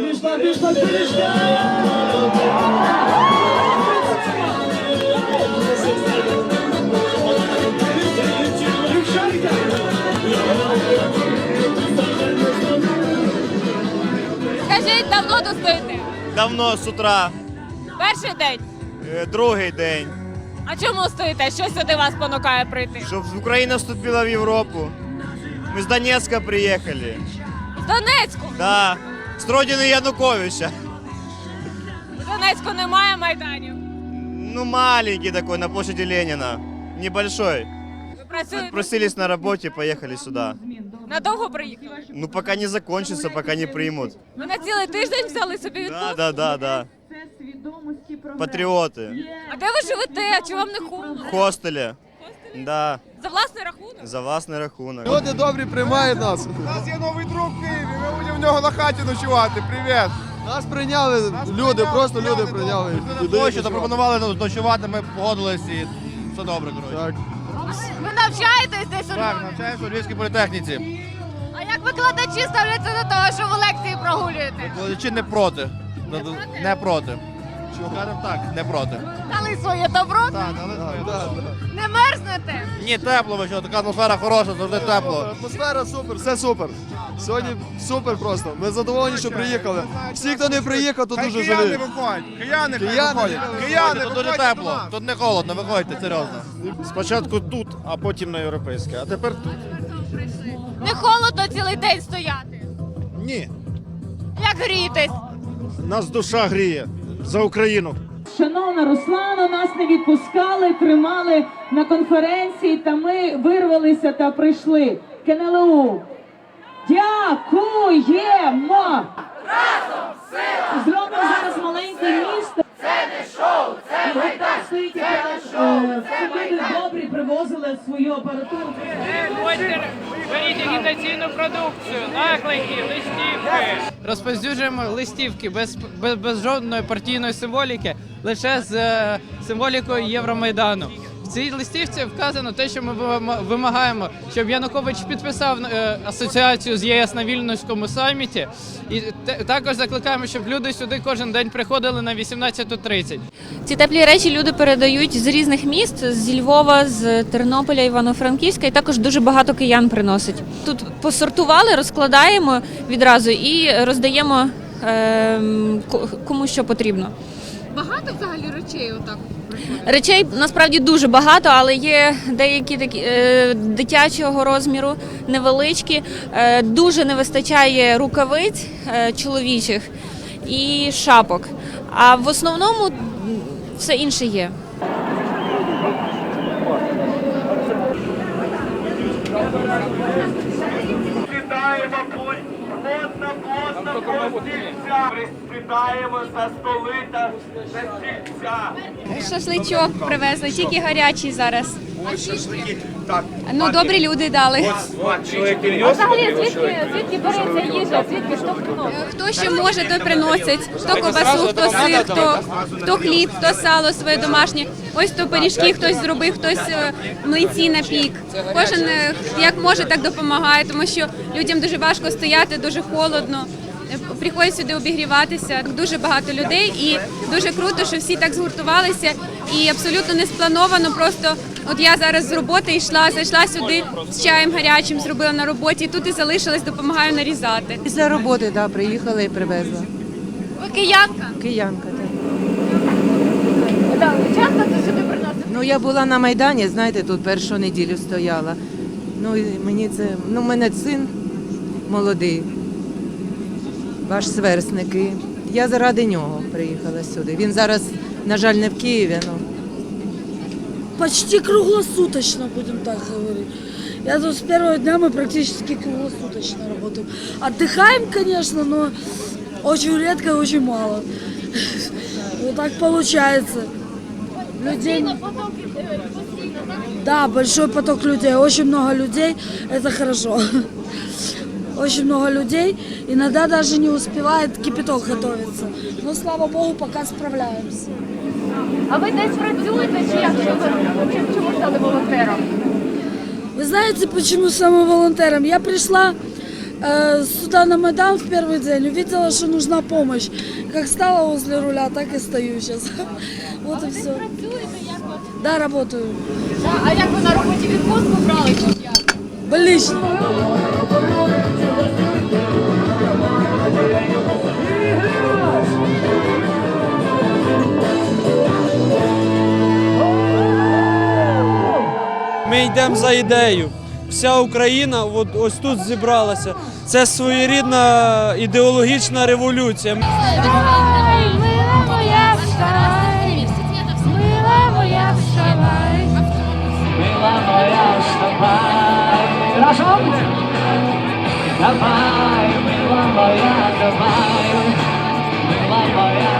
Пішла, пішла, пішла! Скажіть, давно тут стоїте? Давно з утра, Перший день. е, другий день, А чому стоїте? Що сюди вас понукає прийти? щоб Україна вступила в Європу. Ми з Донецька приїхали. В Донецьку. Да. З родини Януковича. В Донецьку немає майданів. Ну, маленький такой, на площади Ленина. Небольшой. Ви працюєте? Просились на работе, поехали сюда. Надовго приїхали? Ну, пока не закончится, пока не примут. Ви на цілий тиждень взяли собі Да, відпустку? да, да, да. Патриоты. А де ви живете? Чи вам не холодно? В хостеле. Да, За власний рахунок? за власний рахунок. Люди добрі приймають нас. У нас є новий друг в Києві, ми будемо в нього на хаті ночувати. Привіт! Нас прийняли люди, просто люди прийняли. Площі запропонували ну, ночувати, ми погодились і все добре, коротше. Так. Ви навчаєтесь десь у Так, навчаємося у Львівській політехніці. А як викладачі ставляться до того, що ви лекції прогулюєте? Чи не проти? Не проти. Скажемо так, не проти. Дали своє добро? Так, але Да, да. Не мерзнете? Ні, тепло, ви що, така атмосфера хороша, завжди тепло. Атмосфера супер, все супер. Сьогодні супер просто. Ми задоволені, що приїхали. Всі, хто не приїхав, то дуже кияни жаліють. виходять, кияни, хай Кияни, виходять. Кияни, Тут дуже тепло, нас. тут не холодно, виходьте, серйозно. Спочатку тут, а потім на європейське. А тепер тут. Не холодно цілий день стояти. Ні. Як грітись? Нас душа гріє за Україну. Шановна Руслана, нас не відпускали, тримали на конференції, та ми вирвалися та прийшли. КНЛУ. Дякуємо! Разом сила! Зробимо зараз маленьке місто. Це не шоу, це майдан! Стоїть якраз, е, люди добрі привозили свою апаратуру. Агітаційну продукцію, наклейки, листівки. Розповсюджуємо листівки без, без, без жодної партійної символіки, лише з е, символікою Євромайдану. В цій листівці вказано те, що ми вимагаємо, щоб Янукович підписав е, асоціацію з ЄС на Вільнюському саміті. І також закликаємо, щоб люди сюди кожен день приходили на 18.30. Ці теплі речі люди передають з різних міст, з Львова, з Тернополя, Івано-Франківська, і також дуже багато киян приносить. Тут посортували, розкладаємо відразу і роздаємо ем, кому що потрібно. Багато взагалі речей отак. Речей насправді дуже багато, але є деякі такі е, дитячого розміру, невеличкі. Е, дуже не вистачає рукавиць е, чоловічих і шапок. А в основному все інше є. Стільця. За столи та за стільця. Шашличок привезли, тільки гарячий зараз. Ну, добрі люди дали. Взагалі, звідки, звідки береться їжа? Звідки що приносить? Хто що може, той приносить. Хто ковбасу, хто сир, хто, хто хліб, хто сало своє домашнє. Ось то пиріжки хтось зробив, хтось е, млинці напік. Кожен е, як може, так допомагає, тому що людям дуже важко стояти, дуже холодно. Приходять сюди обігріватися. Дуже багато людей, і дуже круто, що всі так згуртувалися. І абсолютно не сплановано. Просто от я зараз з роботи йшла, зайшла сюди з чаєм гарячим, зробила на роботі. і Тут і залишилась, допомагаю нарізати. Після роботи, да, приїхала і привезла. Ви киянка? Киянка. Так. Так, часто ти сюди приносите? Ну я була на Майдані, знаєте, тут першу неділю стояла. Ну і мені це. Ну, мене син молодий, ваш сверстник. І я заради нього приїхала сюди. Він зараз, на жаль, не в Києві. Ну. почти круглосуточно, будем так говорить. Я тут с первого дня мы практически круглосуточно работаем. Отдыхаем, конечно, но очень редко и очень мало. Вот так получается. Людей... Да, большой поток людей, очень много людей, это хорошо. Очень много людей, иногда даже не успевает кипяток готовиться. Но, слава богу, пока справляемся. А ви десь працюєте чи як? Що ви чим- чому стали волонтером? Вы знаете, почему самым волонтером? Я пришла Э, сюда на Майдан в первый день увидела, что нужна помощь. Как стала возле руля, так и стою сейчас. Вот и все. Да, работаю. А як ви на роботі відпустку брали чи як? Больничный. Ми йдемо за ідею. Вся Україна от ось тут зібралася. Це своєрідна ідеологічна революція. Моя, вставай, мила моя. Разом? Давай, мила моя, давай. Моя,